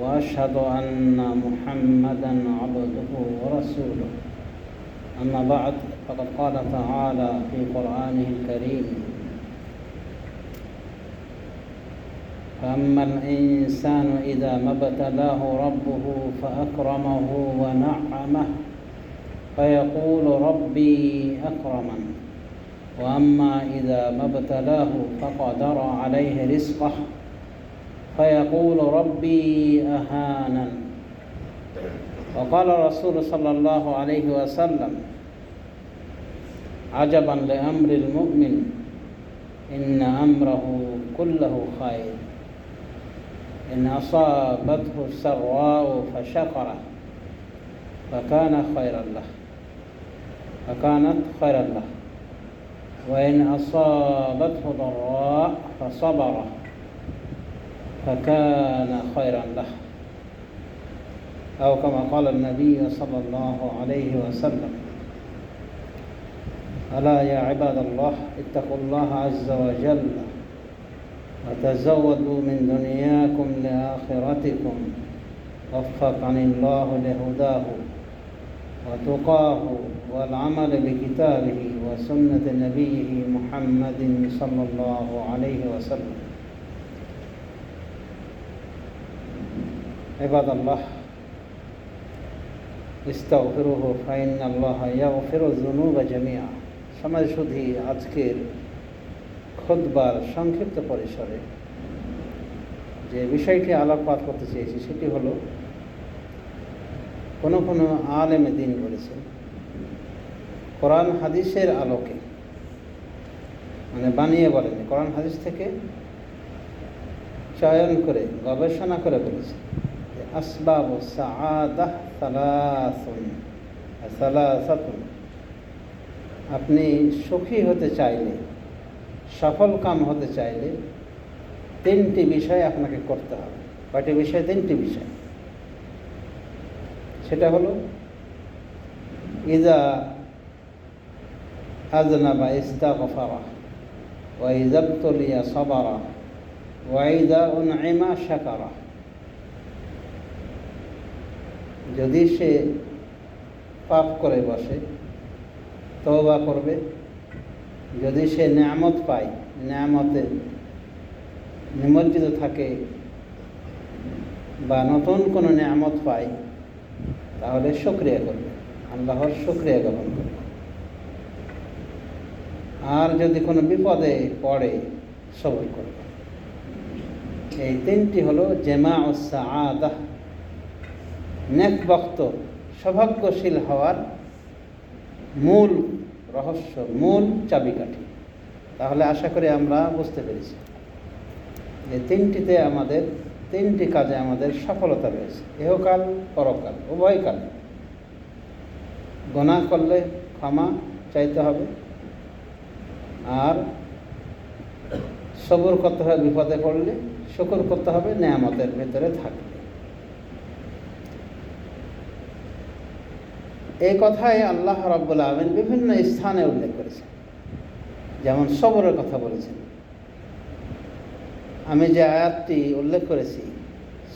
وأشهد أن محمدا عبده ورسوله. أما بعد فقد قال تعالى في قرآنه الكريم فأما الإنسان إذا ما ابتلاه ربه فأكرمه ونعمه فيقول ربي أكرمن. وأما إذا ما ابتلاه فقدر عليه رزقه فيقول ربي أهانا وقال الرسول صلى الله عليه وسلم عجبا لأمر المؤمن إن أمره كله خير. إن أصابته السراء فشكر فكان خيرا له. فكانت خيرا له. وإن أصابته ضراء فصبر فكان خيرا له. أو كما قال النبي صلى الله عليه وسلم ألا يا عباد الله اتقوا الله عز وجل وتزودوا من دنياكم لآخرتكم. وفقني الله لهداه وتقاه والعمل بكتابه وسنة نبيه محمد صلى الله عليه وسلم. عباد الله استغفروه فإن الله يغفر الذنوب جميعا সমাজ শুধু আজকের খুদবার সংক্ষিপ্ত পরিসরে যে বিষয়টি আলোকপাত করতে চেয়েছি সেটি হলো কোনো কোনো আলেমে দিন বলেছেন কোরআন হাদিসের আলোকে মানে বানিয়ে বলেন কোরআন হাদিস থেকে চয়ন করে গবেষণা করে বলেছে আসবাব সালাসাতুন আপনি সুখী হতে চাইলে, সফল কাম হতে চাইলে তিনটি বিষয় আপনাকে করতে হবে। কয়টি বিষয়? তিনটি বিষয়। সেটা হলো, ইজা আজনাবা ইস্তাগফারা ওয়া ইজাবতুলিয়া সাবারা ওয়া ইজা উনঈমা শাকারা। যদি সে পাপ করে বসে, তওবা করবে। যদি সে নিয়ামত পায়, নিয়ামতে নিমজ্জিত থাকে বা নতুন কোনো নিয়ামত পায়, তাহলে সক্রিয়া করবে, আল্লাহর সক্রিয়া গ্রহণ করবে। আর যদি কোনো বিপদে পড়ে, সবর করবে। এই তিনটি হলো জেমা ও সাআদাহ নেক বক্ত সৌভাগ্যশীল হওয়ার মূল রহস্য, মূল চাবিকাঠি। তাহলে আশা করি আমরা বুঝতে পেরেছি যে তিনটিতে আমাদের, তিনটি কাজে আমাদের সফলতা রয়েছে। এহকাল পরকাল, উভয়কাল। গোনা করলে ক্ষমা চাইতে হবে। আর সবর করতে হবে, বিপদে পড়লে শুকর করতে হবে, নেয়ামতের ভেতরে থাকবে এই কথাই আল্লাহ রব্বুল আলমিন বিভিন্ন স্থানে উল্লেখ করেছেন। যেমন সবরের কথা বলেছেন। আমি যে আয়াতটি উল্লেখ করেছি,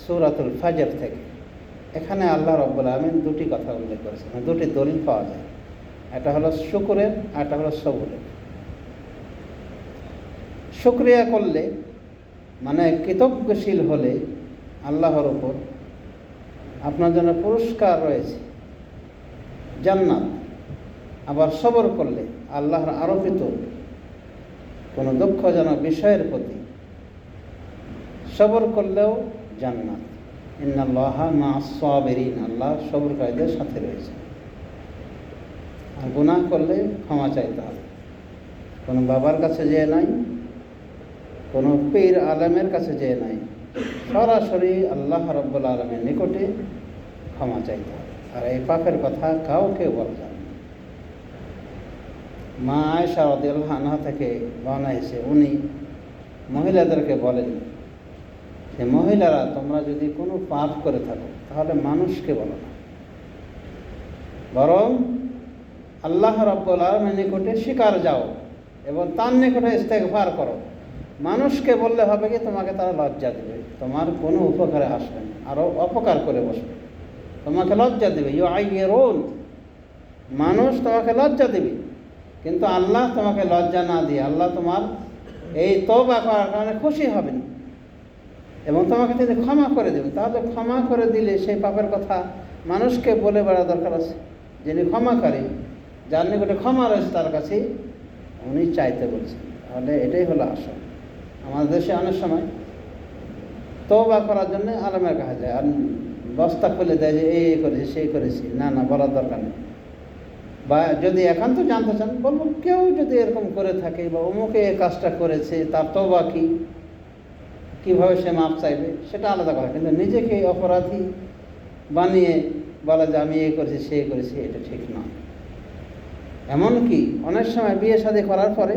সুরাতুল ফাজর থেকে, এখানে আল্লাহ রব্বুল আলমিন দুটি কথা উল্লেখ করেছেন। দুটি দলিল পাওয়া যায়। একটা হলো শুকুরের, আর একটা হলো সবরের। শুক্রিয়া করলে মানে কৃতজ্ঞশীল হলে আল্লাহর ওপর আপনার জন্য পুরস্কার রয়েছে। জান্নাত। আবার সবর করলে আল্লাহর আরোপিত কোনো দুঃখজনক বিষয়ের প্রতি। সবর করলেও জান্নাত। ইন্নাল্লাহ মা সাবেরিন, আল্লাহ সবরকারীদের সাথে রয়েছে। আর গুনাহ করলে ক্ষমা চাইতে হবে। কোনো বাবার কাছে যেয়ে নাই, কোনো পীর আলমের কাছে যেয়ে নাই, সরাসরি আল্লাহ রব্বুল আলমের নিকটে ক্ষমা চাইতে হবে। আর এই পাপের কথা কাউকে বলা যাবে না। মা আয়সা রদিয়াল্লাহ আনহা থেকে বর্ণনা এসে উনি মহিলাদেরকে বলেন যে মহিলারা, তোমরা যদি কোনো পাপ করে থাকো, তাহলে মানুষকে বলো না। বরং আল্লাহ রব্বুল আলমের নিকটে শিকার যাও এবং তার নিকটে ইস্তেকভার করো। মানুষকে বললে হবে কি, তোমাকে তারা লজ্জা দেবে, তোমার কোনো উপকারে আসবে না আরও অপকার করে বসবে। তোমাকে লজ্জা দেবে। ইউ আই রোল মানুষ তোমাকে লজ্জা দেবে। কিন্তু আল্লাহ তোমাকে লজ্জা না দিয়ে আল্লাহ তোমার এই তবা করার কারণে খুশি হবেন। এবং তোমাকে যদি ক্ষমা করে দেবেন। তাহলে ক্ষমা করে দিলে সেই পাপের কথা মানুষকে বলে বেড়া দরকার আছে। যিনি ক্ষমা করে, যার নিকটে ক্ষমা রয়েছে তার কাছে, উনি চাইতে বলছেন। তাহলে এটাই হলো আসল। আমাদের দেশে অনেক সময় তৌবা করার জন্য আলমের কাছে যায়। আর বস্তা খুলে দেয় যে এই করেছি, সেই করেছি। না না, বলার দরকার নেই। বা যদি একান্ত জানতে চান, বলব, কেউ যদি এরকম করে থাকে বা অমুকে এই কাজটা করেছে, তার তৌবা কি? কীভাবে সে মাপ চাইবে? সেটা আলাদা কথা। কিন্তু নিজেকে অপরাধী বানিয়ে বলা যে আমি এ করেছি সে করেছি, এটা ঠিক নয়। এমনকি অনেক সময় বিয়ে শাদী করার পরে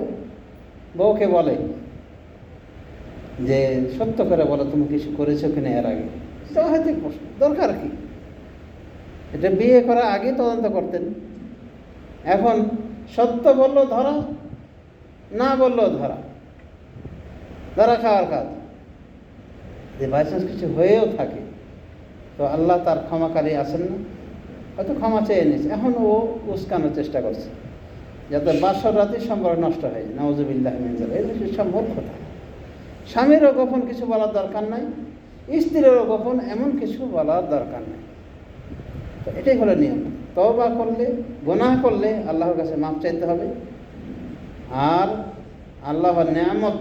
বউকে বলে যে, সত্য করে বলো তুমি কিছু করেছ কিনা এর আগে? এটা হয়তো প্রশ্ন। দরকার কি? এটা বিয়ে করার আগে তদন্ত করতেন। এখন সত্য বলল ধরা, না বললেও ধরা। ধরা খাওয়ার কাজ। যে বাইচান্স কিছু হয়েও থাকে, তো আল্লাহ তার ক্ষমাকারী আসেন না। হয়তো ক্ষমা চেয়ে নিয়েছে। এখন ও উস্কানোর চেষ্টা করছে। যাতে বাসর রাতে সম্পর্ক নষ্ট হয়। নওয়াজবিল্লাহ মিনজাল এই সব কথা স্বামীরও গোপন কিছু বলার দরকার নাই। স্ত্রীরও গোপন এমন কিছু বলার দরকার নেই। তো এটাই হলো নিয়ম। তবা করলে, গোনাহ করলে আল্লাহর কাছে মাপ চাইতে হবে। আর আল্লাহর নিয়ামত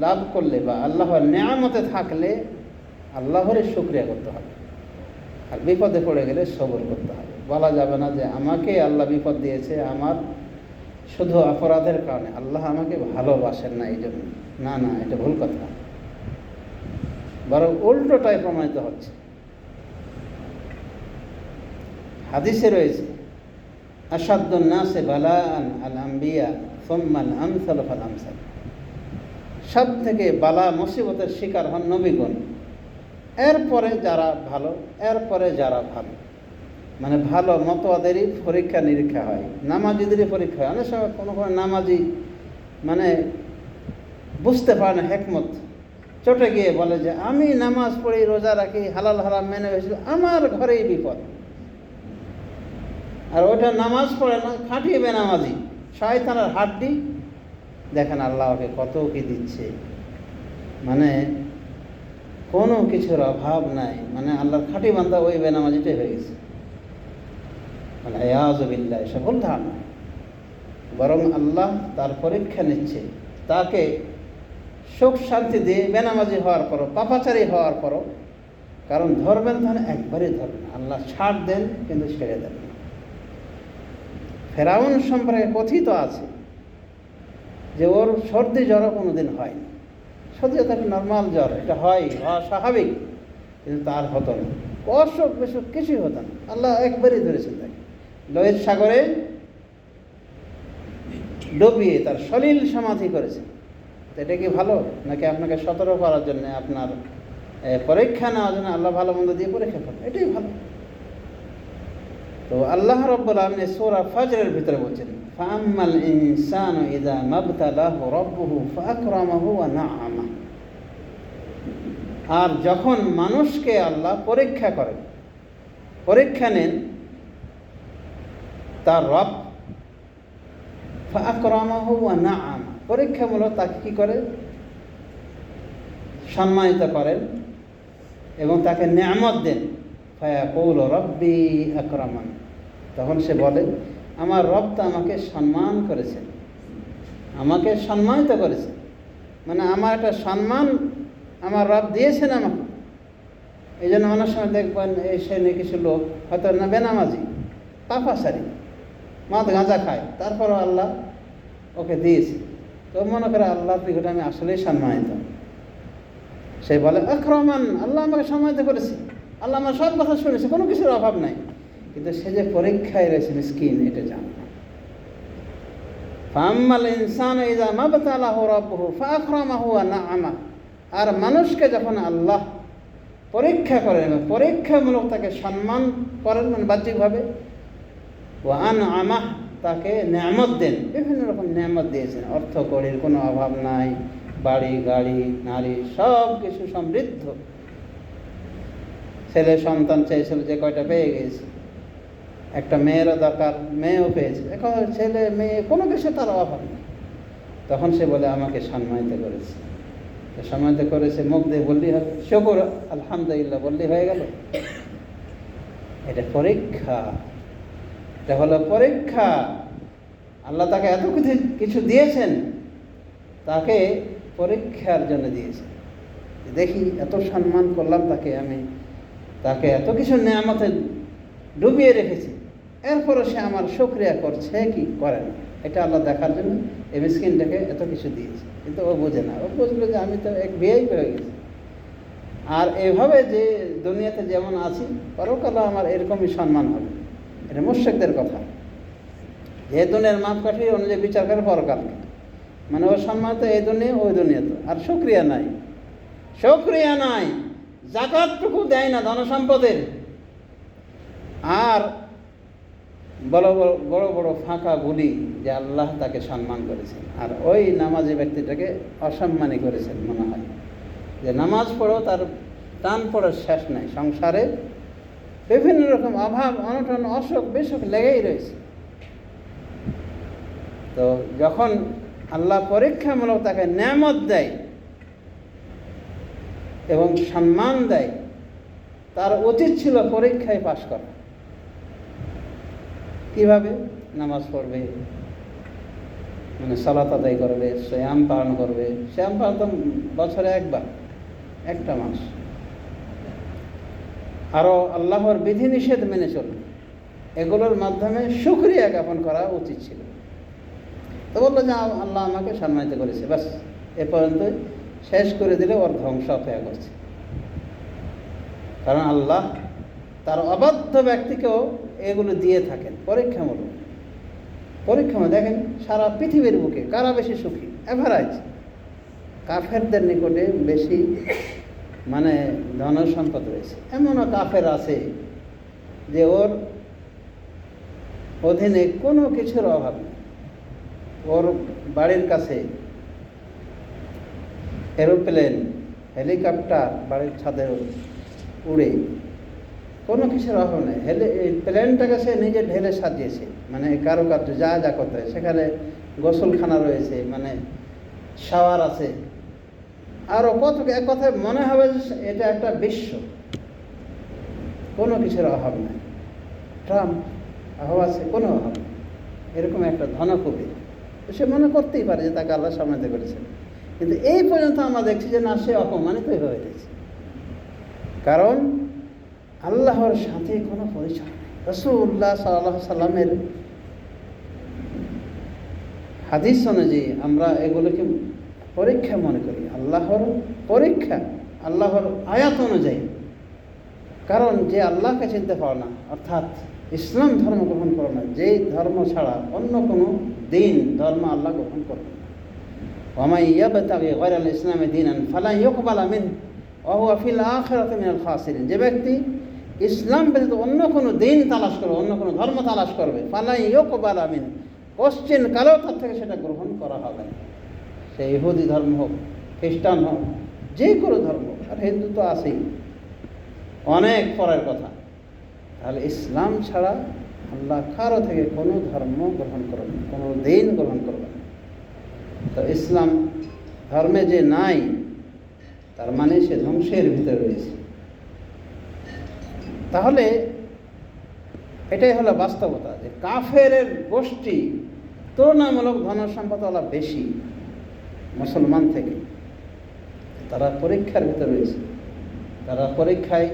লাভ করলে বা আল্লাহর নিয়ামতে থাকলে আল্লাহরের শুক্রিয়া করতে হবে। আর বিপদে পড়ে গেলে সবর করতে হবে। বলা যাবে না যে আমাকে আল্লাহ বিপদ দিয়েছে, আমার শুধু অপরাধের কারণে। আল্লাহ আমাকে ভালোবাসেন না এই জন্য না না, এটা ভুল কথা। বরং উল্টোটাই প্রমাণিত হচ্ছে। হাদিসে রয়েছে আসাদুন্নাসে বালান আল আম্বিয়া সোম্মান আমসাল ফাল আমসাল। সব থেকে বালা মুসিবতের শিকার হন নবীগণ। এরপরে যারা ভালো, এরপরে যারা ভালো। মানে ভালো মতোয়াদেরই পরীক্ষা নিরীক্ষা হয়, নামাজিদেরই পরীক্ষা হয়। অনেক সময় কোনো কোনো নামাজি মানে বুঝতে পারে না হেকমত। চটে গিয়ে বলে যে, আমি নামাজ পড়ি রোজা রাখি, হালাল হারাম মেনে হয়েছিল আমার ঘরেই বিপদ। আর ওটা নামাজ পড়ে না খাটিয়ে বেনামাজি। শয়তানের হাড্ডি। দেখেন আল্লাহকে কত কি দিচ্ছে। মানে কোনো কিছুর অভাব নাই। মানে আল্লাহর খাঁটি বান্ধা ওই বেনামাজিটাই হয়ে গেছে। মানে আয়াজবিল্লা এসব ধারণা বরং আল্লাহ তার পরীক্ষা নিচ্ছে। তাকে সুখ শান্তি দিয়ে বেনামাজি হওয়ার পরও, পাপাচারী হওয়ার পরও। কারণ ধরবেন তাহলে একবারই ধরবেন আল্লাহ ছাড় দেন, কিন্তু ছেড়ে দেন ফেরাউন সম্পর্কে কথিত আছে যে ওর সর্দি জ্বরও কোনো দিন হয়নি। সর্দি তার নর্মাল জ্বর, এটা হয় স্বাভাবিক, কিন্তু তার হতো না। অসুখ বিসুখ কিছুই হতো না। আল্লাহ একবারই ধরেছেন তাকে। লোহিত সাগরে ডুবিয়ে তার সলিল সমাধি করেছে এটা কি ভালো? নাকি আপনাকে সতর্ক করার জন্য আপনার পরীক্ষা নেওয়ার জন্য আল্লাহ ভালো মন্দ দিয়ে পরীক্ষা করেন এটাই ভালো। তো আল্লাহ রব্বুল আলমিন সোরা ফজরের ভিতরে বলছেন ফাম্মাল ইনসান ইদা মাবতালাহু রব্বুহু ফাকরামাহু ওয়া নাআমা আর যখন মানুষকে আল্লাহ পরীক্ষা করেন, পরীক্ষা নেন, তার রব ফাকরামাহু ওয়া নাআমা পরীক্ষামূলক তাকে কী করে? সম্মানিত করেন এবং তাকে নিয়ামত দেন। ফায়াকুল রব্বি আকরামান। তখন সে বলে, আমার রব তো আমাকে সম্মান করেছেন। আমাকে সম্মানিত করেছেন। মানে আমার একটা সম্মান আমার রব দিয়েছেন আমাকে। এই জন্য অনেক সময় দেখবেন এই শ্রেণি কিছু লোক হয়তো না বেনামাজি, পাপাসারি, মদ গাঁজা খায়। তারপরও আল্লাহ ওকে দিয়েছে। তো মনে করে আল্লাহর নিকটে আমি আসলেই সম্মানিত। সে বলে আক্রমণ আল্লাহ আমাকে সম্মানিত করেছে। আল্লাহ আমার সব কথা শুনেছে, কোনো কিছুর অভাব নাই। কিন্তু সে যে পরীক্ষায় রয়েছে, মিসকিন, এটা জানে ফাম্মাল ইনসান ইজা মাবতালাহু রাব্বুহু ফাআকরামাহু ওয়া নাআমা আর মানুষকে যখন আল্লাহ পরীক্ষা করেন পরীক্ষামূলক তাকে সম্মান করেন মানে বাহ্যিকভাবে ও আন তাকে নিয়ামত দেন। বিভিন্ন রকম নিয়ামত দিয়েছেন। অর্থ কড়ির কোনো অভাব নাই, বাড়ি, গাড়ি, নারী, সব কিছু সমৃদ্ধ। ছেলে সন্তান চেয়েছিল যে কয়টা পেয়ে গেছে। একটা মেয়েরও দরকার, মেয়েও পেয়েছে। এখন ছেলে, মেয়ে, কোনো কিছু তার অভাব নেই। তখন সে বলে, আমাকে সম্মানিত করেছে। সম্মানিত করেছে, মুখ দিয়ে বললেই হবে শকর, আলহামদুলিল্লাহ বললেই হয়ে গেল। এটা পরীক্ষা। এটা হলো পরীক্ষা। আল্লাহ তাকে এত কিছু কিছু দিয়েছেন, তাকে পরীক্ষার জন্য দিয়েছেন। দেখি, এত সম্মান করলাম তাকে আমি। তাকে এত কিছু নেয়ামতে ডুবিয়ে রেখেছি। এরপরও সে আমার শুক্রিয়া করছে কি করে না। এটা আল্লাহ দেখার জন্য এই মিসকিনটাকে এত কিছু দিয়েছে। কিন্তু ও বোঝে না। ও বুঝলো যে আমি তো এক বিয়েই হয়ে গেছি। আর এভাবে যে দুনিয়াতে যেমন আছি পরকালে আমার এরকমই সম্মান হবে। এটা মুর্শেকদের কথা। যে দুনিয়ার মাপকাঠি অনুযায়ী বিচার করে পরকালকে মানে ওর সম্মান তো এই দুনিয়া, ওই দুনিয়া তো। আর শুক্রিয়া নাই। শুক্রিয়া নাই। জাকাতটুকু দেয় না ধনসম্পদের। আর বড় বড় বড় বড় ফাঁকা গুলি যে আল্লাহ তাকে সম্মান করেছেন। আর ওই নামাজি ব্যক্তিটাকে অসম্মানী করেছেন মনে হয়। যে নামাজ পড়ো তার টান পড়ার শেষ নাই। সংসারে বিভিন্ন রকম অভাব, অনটন, অসুখ, বিসুখ লেগেই রয়েছে। তো যখন আল্লাহ পরীক্ষামূলক তাকে নেয়ামত দেয় এবং সম্মান দেয়, তার উচিত ছিল পরীক্ষায় পাশ করা। কীভাবে? নামাজ পড়বে মানে সালাত আদায় করবে, শ্যাম পালন করবে। শ্যাম পালন তো বছরে একবার, একটা মাস। আরও আল্লাহর বিধিনিষেধ মেনে চলবে এগুলোর মাধ্যমে সুক্রিয়া জ্ঞাপন করা উচিত ছিল। তো বলল যে, আল্লাহ আমাকে সম্মানিত করেছে। বাস এ পর্যন্ত শেষ করে দিলে ওর ধ্বংস অপেক্ষা করছে। কারণ আল্লাহ তার অবাধ্য ব্যক্তিকেও এগুলো দিয়ে থাকেন পরীক্ষামূলক। পরীক্ষামূলক, দেখেন, সারা পৃথিবীর বুকে কারা বেশি সুখী? এভারেজ। কাফেরদের নিকটে বেশি মানে ধন সম্পদ রয়েছে এমনও কাফের আছে যে ওর অধীনে কোনো কিছুর অভাব নেই। ওর বাড়ির কাছে এরোপ্লেন, হেলিকপ্টার, বাড়ির ছাদে উড়ে কোনো কিছুর অভাব নেই। হেলি প্লেনটাকে সে নিজে ঢেলে সাজিয়েছে। মানে কারও কারুকার্য যা যা করতে হয়। সেখানে গোসলখানা রয়েছে মানে শাওয়ার আছে। আরও কত এক কথায় মনে হবে যে এটা একটা বিশ্ব। কোনো কিছুর অভাব নাই। ট্রাম্প অভাব আছে, কোনো অভাব নেই। এরকম একটা ধনকবি। সে মনে করতেই পারে যে তাকে আল্লাহ সামনে করেছে। কিন্তু এই পর্যন্ত আমরা দেখছি যে না, সে অপমানিতই হয়ে গেছে। কারণ আল্লাহর সাথে কোনো পরিচয় নেই। রসুল্লাহ সাল্লাহ সাল্লামের হাদিস অনুযায়ী আমরা এগুলোকে পরীক্ষা মনে করি, আল্লাহর পরীক্ষা, আল্লাহর আয়াত অনুযায়ী। কারণ যে আল্লাহকে চিনতে পারো না, অর্থাৎ ইসলাম ধর্ম গ্রহণ করো না, যেই ধর্ম ছাড়া অন্য কোনো দিন ধর্ম আল্লাহ গ্রহণ করবে না। ওমাই ইয়াবতাগি গায়রাল ইসলামে দিনান ফালা ইউকবালা মিন ওয়া মিনাল যে ব্যক্তি ইসলাম ব্যতীত অন্য কোনো দিন তালাশ করবে, অন্য কোনো ধর্ম তালাশ করবে ফালা ইউকবালা মিন কোশ্চিন কালেও তার থেকে সেটা গ্রহণ করা হবে না। সে ইহুদি ধর্ম হোক, খ্রিস্টান হোক, যে কোনো ধর্ম আর হিন্দু তো আছেই। অনেক পরের কথা। তাহলে ইসলাম ছাড়া আল্লাহ কারও থেকে কোনো ধর্ম গ্রহণ করবে না, কোনো দিন গ্রহণ করবে না। তো ইসলাম ধর্মে যে নাই, তার মানে সে ধ্বংসের ভিতরে রয়েছে। তাহলে এটাই হলো বাস্তবতা যে কাফের গোষ্ঠী তুলনামূলক ধন সম্পদওয়ালা বেশি। মুসলমান থেকে। তারা পরীক্ষার ভিতরে রয়েছে। তারা পরীক্ষায়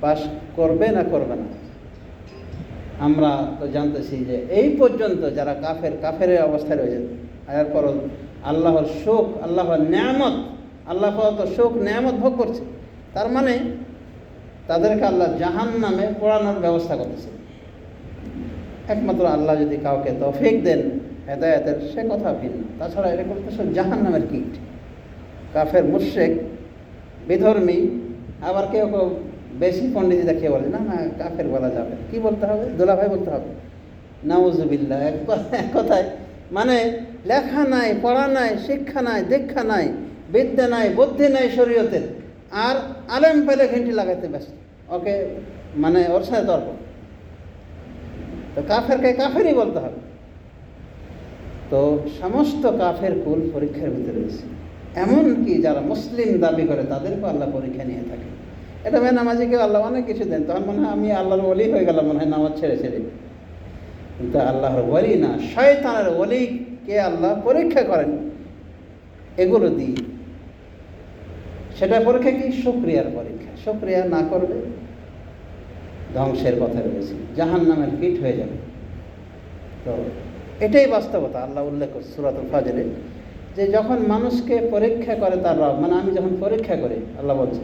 পাশ করবে না করবে না? আমরা তো জানতেছি যে এই পর্যন্ত যারা কাফের কাফের অবস্থায় রয়েছে এরপর আল্লাহর শোক, আল্লাহর নিয়ামত, আল্লাহ তো শোক, নিয়ামত ভোগ করছে। তার মানে তাদেরকে আল্লাহ জাহান নামে পড়ানোর ব্যবস্থা করতেছে। একমাত্র আল্লাহ যদি কাউকে তফিক দেন হেদায়তের সে কথা ভিন্ন। তাছাড়া এরকম তো জাহান নামের কীট। কাফের মুশেক বিধর্মী, আবার কেউ কেউ বেশি পণ্ডিত দেখিয়ে বলে, না না, কাফের বলা যাবে কি বলতে হবে? দোলাভাই বলতে হবে। নাউজুবিল্লা এক এক কথায়। মানে লেখা নাই, পড়া নাই, শিক্ষা নাই, দীক্ষা নাই, বিদ্যা নাই, বুদ্ধি নাই শরীয়তের। আর আলেম পেলে ঘেন্টি লাগাইতে ব্যস্ত। ওকে মানে ওর সাথে তর্ক। তো কাফেরকে কাফেরই বলতে হবে। তো সমস্ত কাফের কুল পরীক্ষার ভিতরে রয়েছে। এমনকি যারা মুসলিম দাবি করে, তাদেরকেও আল্লাহ পরীক্ষা নিয়ে থাকে। এটা মেয়ে নামাজিকে আল্লাহ অনেক কিছু দেন। তখন মনে হয় আমি আল্লাহর ওলি হয়ে গেলাম, মনে হয় নামাজ ছেড়ে ছেড়ে। কিন্তু আল্লাহর ওলি না, শয়তানের ওলিকে আল্লাহ পরীক্ষা করেন। এগুলো দিয়ে সেটা পরীক্ষা কি? শুক্রিয়ার পরীক্ষা। শুক্রিয়া না করবে ধ্বংসের কথা রয়েছে। জাহান নামের কীট হয়ে যাবে। তো এটাই বাস্তবতা আল্লাহ উল্লেখ করছে সুরাতুল ফাজরে যে যখন মানুষকে পরীক্ষা করে তার রব মানে আমি যখন পরীক্ষা করি, আল্লাহ বলছে,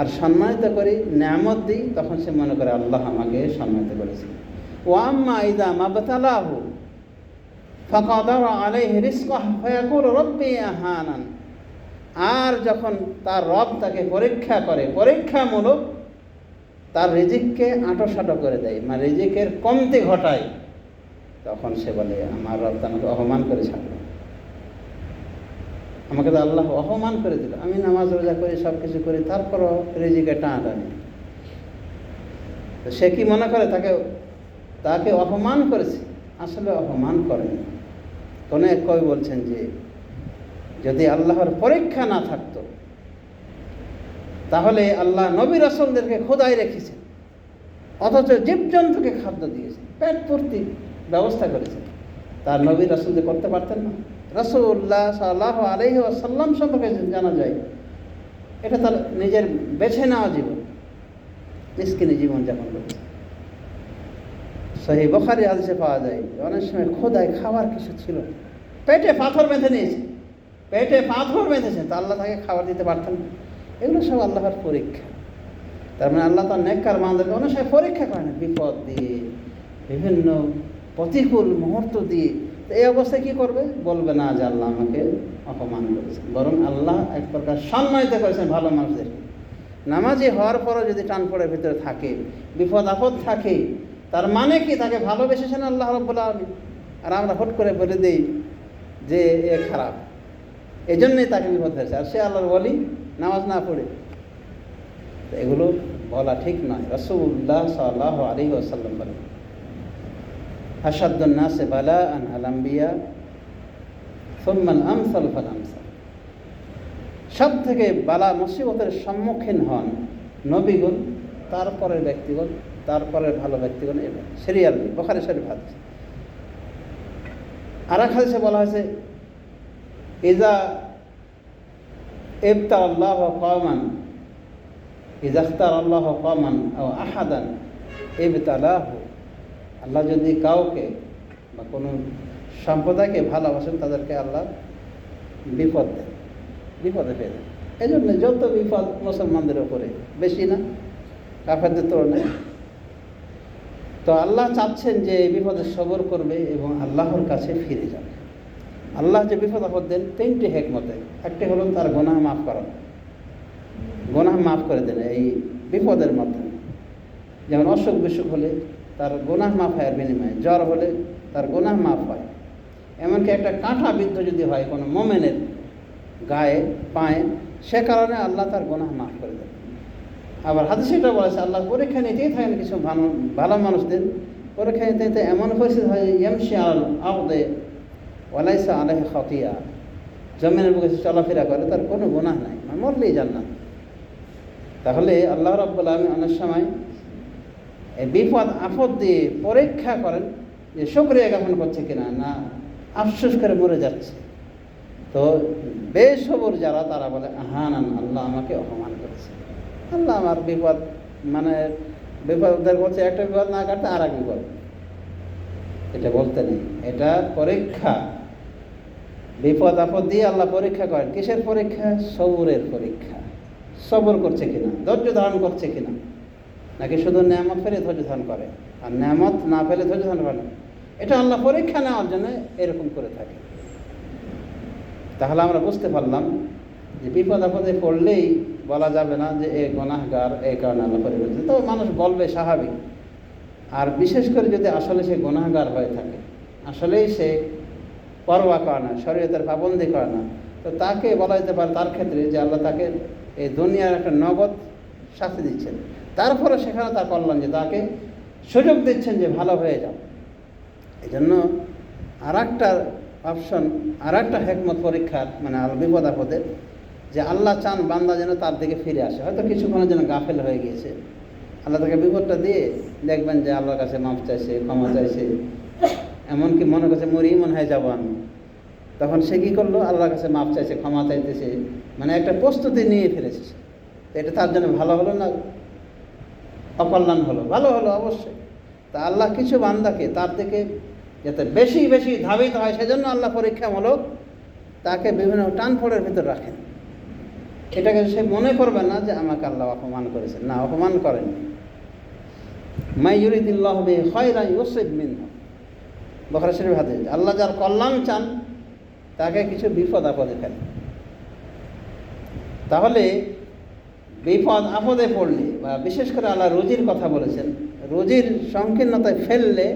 আর সম্মানিত করি, নিয়ামত দিই, তখন সে মনে করে আল্লাহ আমাকে সম্মানিত করেছে। ও আম্মা ইদা মাবতালাহু, ফাকাদার আর যখন তার রব তাকে পরীক্ষা করে, পরীক্ষামূলক তার রিজিককে আঁটোসাঁটো করে দেয় মানে রিজিকের কমতি ঘটায়। তখন সে বলে, আমার রব তো আমাকে অপমান করে ছাড়লো আমাকে তো আল্লাহ অপমান করে দিল। আমি নামাজ রোজা করি সব কিছু করি, তারপরও রিজিকে টানাটানি। তো সে কি মনে করে? তাকে তাকে অপমান করেছে? আসলে অপমান করেনি। কোনো এক কবি বলছেন যে, যদি আল্লাহর পরীক্ষা না থাকতো, তাহলে আল্লাহ নবী রসলদেরকে খোদাই রেখেছেন। অথচ জীবজন্তুকে খাদ্য দিয়েছেন। পেট পূর্তি ব্যবস্থা করেছেন তার নবী রসুলদের করতে পারতেন না। রসুল্লাহ সাল্লাহ আলহি আসাল্লাম সম্পর্কে জানা যায়, এটা তার নিজের বেছে নেওয়া জীবন মিসকিনি জীবন যাপন করেছে। সেই বখারি আদেশে পাওয়া যায়, অনেক সময় খোদায় খাওয়ার কিছু ছিল। পেটে পাথর বেঁধে নিয়েছে। পেটে পাথর বেঁধেছে, তা আল্লাহ তাকে খাবার দিতে পারতেন না। এগুলো সব আল্লাহর পরীক্ষা। তার মানে আল্লাহ তার নেককার বান্ধবকে অনেক সময় পরীক্ষা করেন, বিপদ দিয়ে, বিভিন্ন প্রতিকূল মুহূর্ত দিয়ে। এই অবস্থায় কী করবে? বলবে, না যে আল্লাহ আমাকে অপমান করেছেন। বরং আল্লাহ এক প্রকার সম্মানিত করেছেন ভালো মানুষদের। নামাজি হওয়ার পরও যদি টান পড়ে ভিতরে থাকে, বিপদ আপদ থাকে, তার মানে কি? তাকে ভালোবেসেছেন আল্লাহ রব্বুল আলমী আর আমরা হট করে বলে দিই যে, এ খারাপ। এই জন্যই তাকে বিপদ হয়েছে। আর সে আল্লাহর বলি নামাজ না পড়ে। এগুলো বলা ঠিক নয়। রসুল্লাহ সাল্লাহ আলী আসাল্লাম বলেন। আসাদুন্নাসে বালা আন আলাম্বিয়া সুম্মান আমসাল ফাল সব থেকে বালা মুসিবতের সম্মুখীন হন নবীগুন তারপরের ব্যক্তিগণ, তারপরের ভালো ব্যক্তিগণ এবার সিরিয়াল, বখারে শরীফ হাদিস। আর এক হাদিসে বলা হয়েছে, ইজা ইবতা আল্লাহ কমান ইজা আখতার আল্লাহ কমান ও আহাদান ইবতালাহ আল্লাহ যদি কাউকে বা কোনো সম্প্রদায়কে ভালোবাসেন, তাদেরকে আল্লাহ বিপদ দেন। বিপদে ফেলে এই জন্য যত বিপদ মুসলমানদের ওপরে বেশি না, কাফেরদের তুলনায়। তো আল্লাহ চাচ্ছেন যে এই বিপদে সবর করবে এবং আল্লাহর কাছে ফিরে যাবে। আল্লাহ যে বিপদ আপদ দেন, তিনটি হেকমতে। একটি হলো তার গোনাহ মাফ করা। গোনাহ মাফ করে দেন এই বিপদের মাধ্যমে যেমন অসুখ বিসুখ হলে তার গোনাহ মাফ হয় বিনিময়ে, জ্বর হলে তার গোনাহ মাফ হয়। এমনকি একটা কাঁটা বিদ্ধ যদি হয়, কোনো মোমেনের গায়ে, পায়ে, সে কারণে আল্লাহ তার গোনাহ মাফ করে দেন। আবার হাতে সেটা বলেছে, আল্লাহ পরীক্ষা নিতেই থাকেন কিছু ভালো ভালো মানুষদের। পরীক্ষা নিতে নিতে এমন পরিস্থিতি হয়, ইয়ামশি আল আবদে ওয়ালাইসা আলহ খতিয়া। জমিনের বুকে চলাফেরা করে, তার কোনো গুনাহ নাই মরলেই জান্নাত। তাহলে আল্লাহ রব্বুল আলমী অনেক সময় বিপদ আপদ দিয়ে পরীক্ষা করেন যে শুক্রিয়া জ্ঞাপন করছে কিনা, না, আফসোস করে মরে যাচ্ছে। তো বেসবর যারা, তারা বলে হান আল্লাহ আমাকে অপমান করেছে। আল্লাহ আমার বিপদ মানে বিপদের বলছে একটা বিপদ না কাটতে আর এক বিপদ। এটা বলতে নেই। এটা পরীক্ষা। বিপদ আপদ দিয়ে আল্লাহ পরীক্ষা করেন। কিসের পরীক্ষা? সবরের পরীক্ষা। সবর করছে কিনা? ধৈর্য ধারণ করছে কিনা? নাকি শুধু নেয়ামত ফেলে ধৈর্য ধারণ করে, আর নেয়ামত না ফেলে ধৈর্য ধারণ করে না। এটা আল্লাহ পরীক্ষা নেওয়ার জন্য এরকম করে থাকে। তাহলে আমরা বুঝতে পারলাম যে বিপদ আপদে পড়লেই বলা যাবে না যে এ গনাহগার এই কারণে আল্লাহ করছে। তো মানুষ বলবে স্বাভাবিক। আর বিশেষ করে যদি আসলে সে গুনাহগার হয়ে থাকে, আসলেই সে পরোয়া করে না, শরীয়তের পাবন্দি করে না, তো তাকে বলা যেতে পারে তার ক্ষেত্রে যে আল্লাহ তাকে এই দুনিয়ার একটা নগদ শাস্তি দিচ্ছেন। তারপরে সেখানে তার কল্যাণ যে তাকে সুযোগ দিচ্ছেন যে ভালো হয়ে যাও। এই জন্য আর একটা অপশন আর একটা হেকমত পরীক্ষার মানে আর বিপদ আপদের যে আল্লাহ চান বান্দা যেন তার দিকে ফিরে আসে। হয়তো কিছুক্ষণের জন্য গাফেল হয়ে গিয়েছে। আল্লাহ তাকে বিপদটা দিয়ে দেখবেন যে আল্লাহর কাছে মাফ চাইছে, ক্ষমা চাইছে। এমনকি মনে করছে মরেই মনে হয় যাব আমি। তখন সে কী করল? আল্লাহর কাছে মাফ চাইছে, ক্ষমা চাইতেছে। মানে একটা প্রস্তুতি নিয়ে ফেলেছে এটা তার জন্য ভালো হলো না অকল্যাণ হলো, ভালো হলো অবশ্যই। তা আল্লাহ কিছু বান্দাকে তার থেকে যাতে বেশি বেশি ধাবিত হয়, সেজন্য আল্লাহ পরীক্ষামূলক তাকে বিভিন্ন টানফোড়ের ভিতর রাখেন। এটাকে সে মনে করবে না যে আমাকে আল্লাহ অপমান করেছেন। না, অপমান করেননি। মাইয়ুরিদুল্লাহ বে খয়রা ইউসিব মিন বখরা শরীফ হাতে আল্লাহ যার কল্যাণ চান, তাকে কিছু বিপদ আপদে ফেলে। তাহলে বিপদ আপদে পড়লে বা বিশেষ করে আল্লাহ রুজির কথা বলেছেন, রুজির সংকীর্ণতায় ফেললে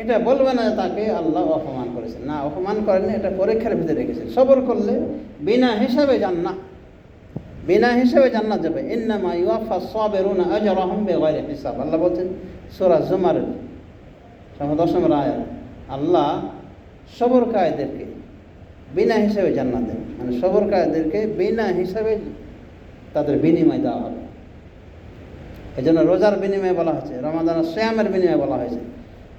এটা বলবে না তাকে আল্লাহ অপমান করেছেন। না, অপমান করেননি, এটা পরীক্ষার ভিতরে রেখেছেন। সবর করলে বিনা হিসাবে যান না বিনা হিসাবে জান্নাত যাবে। ইন্নামা ইউয়াফা সাবিরুনা আজরাহুম বিগয়রি হিসাব। আল্লাহ বলছেন, সূরা জুমারের দশম আয়াত, আল্লাহ সবরকারীদেরকে বিনা হিসাবে জান্নাত দেবে মানে সবরকারীদেরকে বিনা হিসাবে তাদের বিনিময় দেওয়া হবে। এই জন্য রোজার বিনিময়ে বলা হয়েছে রমাদান শ্যামের বিনিময়ে বলা হয়েছে।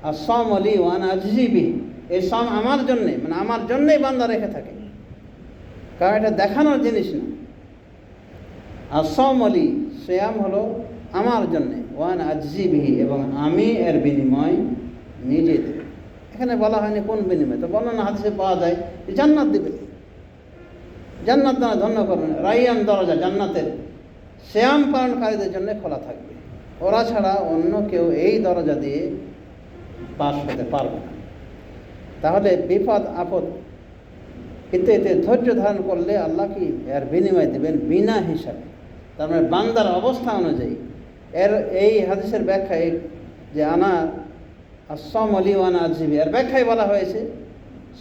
আর সম অলি ওয়ান আজিবি এই সম আমার জন্যে মানে আমার জন্যেই বান্দা রেখে থাকে। কারণ এটা দেখানোর জিনিস না। আর সম অলি শ্যাম হলো আমার জন্যে, ওয়ান আজিবিহি এবং আমি এর বিনিময় নিজে দেব। এখানে বলা হয়নি কোন বিনিময়, তো বর্ণনা হাদিসে পাওয়া যায়, জান্নাত দেবে। জান্নাত দ্বারা ধন্য করবেন রাইয়ান দরজা জান্নাতের। শ্যাম পালনকারীদের জন্য খোলা থাকবে। ওরা ছাড়া অন্য কেউ এই দরজা দিয়ে পাশ হতে পারবে না। তাহলে বিপদ, আপদ কিন্তু এতে ধৈর্য ধারণ করলে আল্লাহ কি এর বিনিময় দেবেন? বিনা হিসাবে। তার মানে বান্দার অবস্থা অনুযায়ী। এর এই হাদিসের ব্যাখ্যায় যে আনা আসম আলী আজিবি এর ব্যাখ্যায় বলা হয়েছে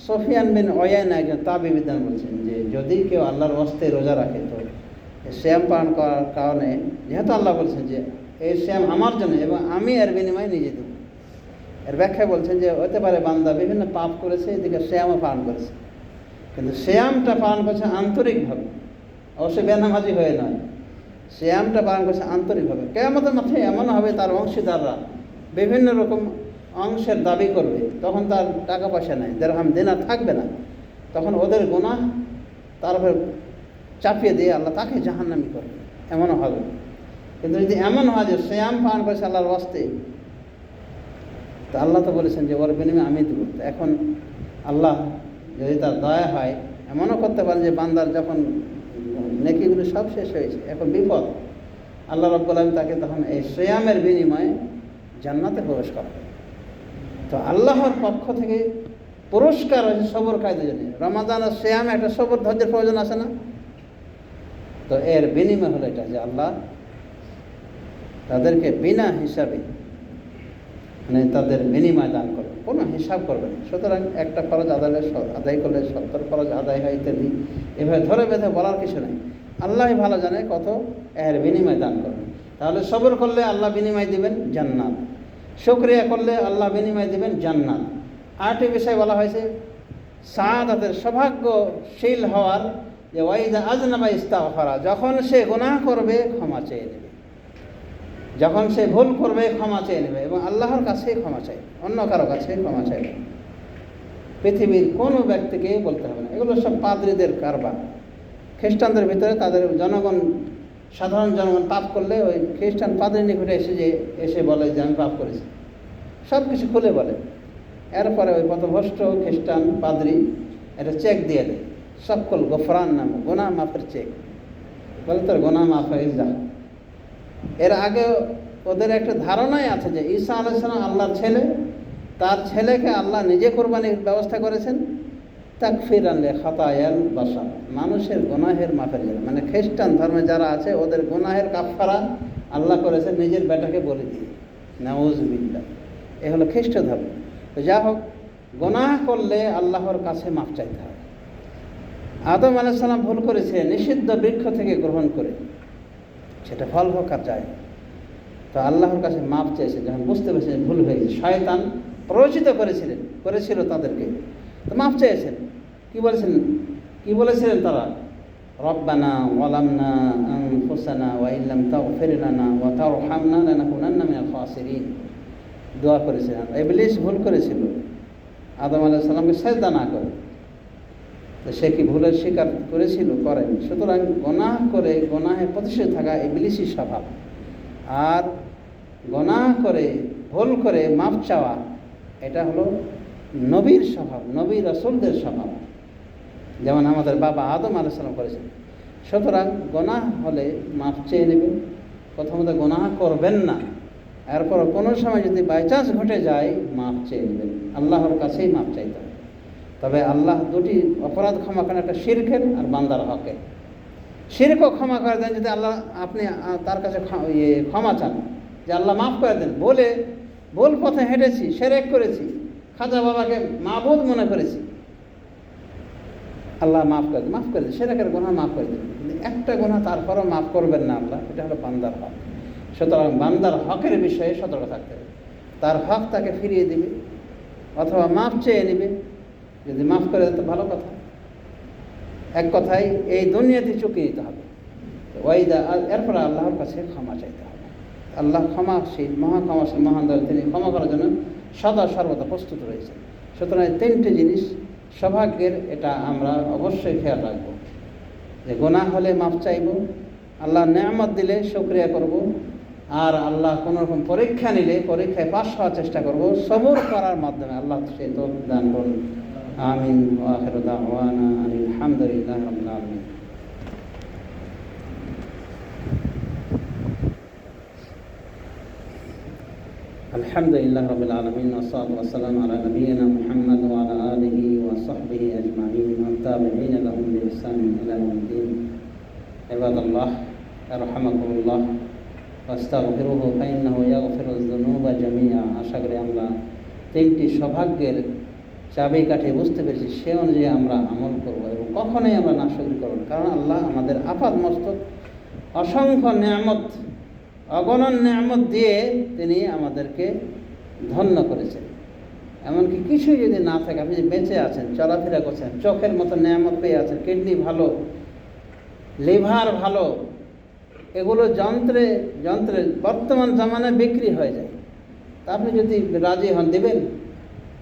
সফিয়ান বিন অয়ান একজন তাবি বিদ্যান বলছেন যে, যদি কেউ আল্লাহর অস্তে রোজা রাখে তো শ্যাম পালন করার কারণে, যেহেতু আল্লাহ বলছেন যে এই শ্যাম আমার জন্য এবং আমি এর বিনিময়ে নিজে দেব। এর ব্যাখ্যা বলছেন যে, হতে পারে বান্দা বিভিন্ন পাপ করেছে, এদিকে শ্যামও পালন করেছে। কিন্তু শ্যামটা পালন করছে আন্তরিকভাবে। অবশ্যই বেনামাজি হয়ে নয়। শ্যামটা পালন করছে আন্তরিকভাবে। কেমতের মাথায় এমন হবে তার অংশীদাররা বিভিন্ন রকম অংশের দাবি করবে, তখন তার টাকা পয়সা নেই, দেড়হাম দেনা থাকবে না। তখন ওদের গোনা তার উপর চাপিয়ে দিয়ে আল্লাহ তাকে জাহান্নামি করবে, এমনও হবে। কিন্তু যদি এমন হয় যে শ্যাম পালন করেছে আল্লাহর বাস্তে তা আল্লাহ তো বলেছেন যে ওর বিনিময়ে আমি দেবো। এখন আল্লাহ যদি তার দয়া হয়, এমনও করতে পারেন যে বান্দার যখন নেকিগুলো সব শেষ হয়েছে, এখন বিপদ, আল্লাহ রব্বুল আলম তাকে তখন এই শ্রেয়ামের বিনিময়ে জান্নাতে প্রবেশ করাবে তো আল্লাহর পক্ষ থেকে পুরস্কার হয়েছে সবর কায়দের জন্য রমাদান আর শ্যাম একটা সবর ধৈর্যের প্রয়োজন আছে না? তো এর বিনিময় হলো এটা যে আল্লাহ তাদেরকে বিনা হিসাবে মানে তাদের বিনিময় দান করবে কোনো হিসাব করবে না। সুতরাং একটা ফরজ আদায় আদায় করলে সত্তর ফরজ আদায় হয় ইত্যাদি। এভাবে ধরে বেঁধে বলার কিছু নেই। আল্লাহ ভালো জানে কত এর বিনিময় দান করবে। তাহলে সবর করলে আল্লাহ বিনিময় দিবেন জান্নাত। শুক্রিয়া করলে আল্লাহ বিনিময় দিবেন জান্নাত। আরেকটি বিষয় বলা হয়েছে, সাদাতের সৌভাগ্যশীল হওয়ার যে ওয়াইদা আজনামা ইস্তাফারা যখন সে গুনাহ করবে ক্ষমা চেয়ে নেবে। যখন সে ভুল করবে ক্ষমা চেয়ে নেবে এবং আল্লাহর কাছে ক্ষমা চাই অন্য কারও কাছে ক্ষমা চাইবে পৃথিবীর কোনো ব্যক্তিকে বলতে হবে না। এগুলো সব পাদ্রীদের কারবার। খ্রিস্টানদের ভিতরে তাদের জনগণ সাধারণ জনগণ পাপ করলে ওই খ্রিস্টান পাদ্রী নিকটে এসে যে, এসে বলে যে, আমি পাপ করেছি। সব কিছু খুলে বলে। এরপরে ওই পথভ্রষ্ট খ্রিস্টান পাদ্রী একটা চেক দিয়ে দেয়। সকল গোফরান নাম গোনা মাফের চেক। বলে, তোর গোনা মাফ হয়ে যা। এর আগে ওদের একটা ধারণাই আছে যে, ঈসা আলাইসালাম আল্লাহর ছেলে। তার ছেলেকে আল্লাহ নিজে কোরবানির ব্যবস্থা করেছেন। তাকফির আনলে খাতায়াল বাসা। মানুষের গোনাহের মাফের জন্য। মানে খ্রিস্টান ধর্মে যারা আছে, ওদের গোনাহের কাফারা আল্লাহ করেছে নিজের বেটাকে বলে দিয়ে। নাউজবিল্লা এ হলো খ্রিস্ট ধর্ম। তো যা হোক, গোনাহ করলে আল্লাহর কাছে মাফ চাইতে হবে। আদম আলাইসাল্লাম ভুল করেছে, নিষিদ্ধ বৃক্ষ থেকে গ্রহণ করে। সেটা ফল হোক আর যায়। তো আল্লাহর কাছে মাপ চেয়েছে যখন বুঝতে পেরেছেন ভুল হয়ে গেছে শয়তান প্ররোচিত করেছিলেন, করেছিল তাদেরকে। তো মাপ চেয়েছেন কি বলেছেন কি বলেছিলেন তারা? রব্বানা ওয়ালামনা আনফুসানা ওয়া ইল্লাম তাগফির লানা ওয়া তারহামনা লানাকুনান্না মিনাল খাসিরিন। দোয়া করেছিলেন। ইবলিস ভুল করেছিল। আদম আলাইহিস সালামকে সেজদা না করে। তো সে কি ভুলের স্বীকার করেছিল? করেনি। সুতরাং গোনাহ করে গোনাহে প্রতিষ্ঠিত থাকা ইবলিসই স্বভাব। আর গোনাহ করে ভুল করে মাপ চাওয়া, এটা হলো নবীর স্বভাব, নবী রসুলদের স্বভাব। যেমন আমাদের বাবা আদম আলাইসালাম করেছেন। সুতরাং গোনাহ হলে মাপ চেয়ে নেবেন প্রথমত গোনাহ করবেন না। এরপর কোনো সময় যদি বাইচান্স ঘটে যায় মাপ চেয়ে নেবেন। আল্লাহর কাছেই মাপ চাইতে হবে। তবে আল্লাহ দুটি অপরাধ ক্ষমা করেন, একটা শিরকের আর বান্দার হকে শিরকও ক্ষমা করে দেন যদি আল্লাহ আপনি তার কাছে ইয়ে ক্ষমা চান। যে আল্লাহ মাফ করে দেন। বলে, ভুল পথে হেঁটেছি, সেরেক করেছি। খাজা বাবাকে মাবুদ মনে করেছি। আল্লাহ মাফ করে মাফ করে দেন। সেরেকের গোনা মাফ করে দেন। কিন্তু একটা গোনা তারপরও মাফ করবেন না আল্লাহ। এটা হলো বান্দার হক। সুতরাং বান্দার হকের বিষয়ে সতর্ক থাকতে হবে। তার হক তাকে ফিরিয়ে দিবে অথবা মাফ চেয়ে নেবে। যদি মাফ করে দেয় তো ভালো কথা। এক কথায় এই দুনিয়াতে চুকিয়ে দিতে হবে। ওয়াইদা এরপরে আল্লাহর কাছে ক্ষমা চাইতে হবে। আল্লাহ ক্ষমাশীল মহা ক্ষমাশীল মহান দল তিনি ক্ষমা করার জন্য সদা সর্বদা প্রস্তুত রয়েছেন। সুতরাং তিনটে জিনিস সৌভাগ্যের এটা আমরা অবশ্যই খেয়াল রাখব। যে গোনা হলে মাফ চাইব, আল্লাহ নেয়ামত দিলে শুক্রিয়া করব, আর আল্লাহ কোনো রকম পরীক্ষা নিলে পরীক্ষায় পাশ হওয়ার চেষ্টা করব, সবর করার মাধ্যমে আল্লাহ সে তো দান করুন। আমিন। আলহামদুলিল্লাহ আনিল হামদুলিল্লাহ রাব্বিল আলামিন الحمد لله رب العالمين والصلاة والسلام على نبينا محمد وعلى آله وصحبه أجمعين والتابعين لهم بإحسان إلى يوم الدين عباد الله يرحمكم الله واستغفروه فإنه يغفر الذنوب جميعا আশা করি আমরা তিনটি সৌভাগ্যের চাবিকাঠি বুঝতে পেরেছি সে অনুযায়ী আমরা আমল করব এবং কখনোই আমরা নাশকরি করব না। কারণ আল্লাহ আমাদের আপাত মস্তক অসংখ্য নিয়ামত অগণন নিয়ামত দিয়ে তিনি আমাদেরকে ধন্য করেছেন। এমনকি কিছু যদি না থাকে, আপনি বেঁচে আছেন, চলাফেরা করছেন, চোখের মতো নিয়ামত পেয়ে আছেন, কিডনি ভালো, লিভার ভালো, এগুলো যন্ত্রে যন্ত্রে বর্তমান জামানায় বিক্রি হয়ে যায়। তা আপনি যদি রাজি হন, দেবেন।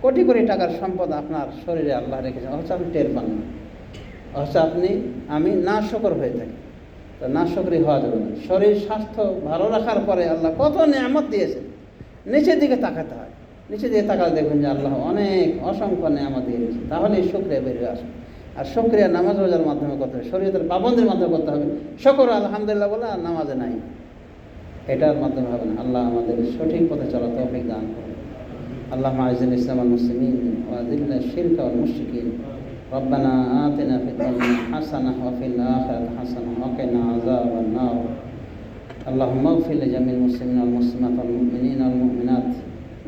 কোটি কোটি টাকার সম্পদ আপনার শরীরে আল্লাহ রেখেছেন। অথচ আপনি টের পান না। অথচ আপনি, আমি না শকর হয়ে থাকি। নাশকরি হওয়া যাবে না। শরীর, স্বাস্থ্য ভালো রাখার পরে আল্লাহ কত নিয়ামত দিয়েছেন। নিচের দিকে তাকাতে হয়। নিচের দিকে তাকালে দেখবেন যে আল্লাহ অনেক অসংখ্য নিয়ামত দিয়েছে তাহলে শুক্রিয়া বেরিয়ে আসবে। আর শুক্রিয়া নামাজ রোজার মাধ্যমে করতে হবে। শরীয়তের পাবন্দের মাধ্যমে করতে হবে। শকর, আলহামদুলিল্লাহ বলে আর নামাজে নাই। এটার মাধ্যমে হবে না। আল্লাহ আমাদের সঠিক পথে চলা তৌফিক দান করে আল্লাহ মাহিন ইসলাম আল মুসলিম ওয়াজিল্লা শিরকা আল মুশিকিন ربنا آتنا في الدنيا حسنة وفي الآخرة حسنة وقنا عذاب النار. اللهم اغفر لجميع المسلمين والمسلمات والمؤمنين والمؤمنات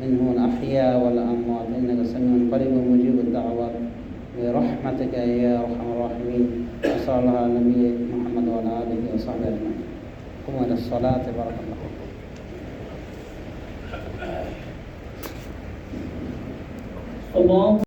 منهم الأحياء والأموات. إنك سميع قريب مجيب الدعوات. برحمتك يا أرحم الراحمين. وصلى الله على نبي محمد وعلى آله وصحبه أجمعين. قوموا إلى الصلاة. بارك الله الله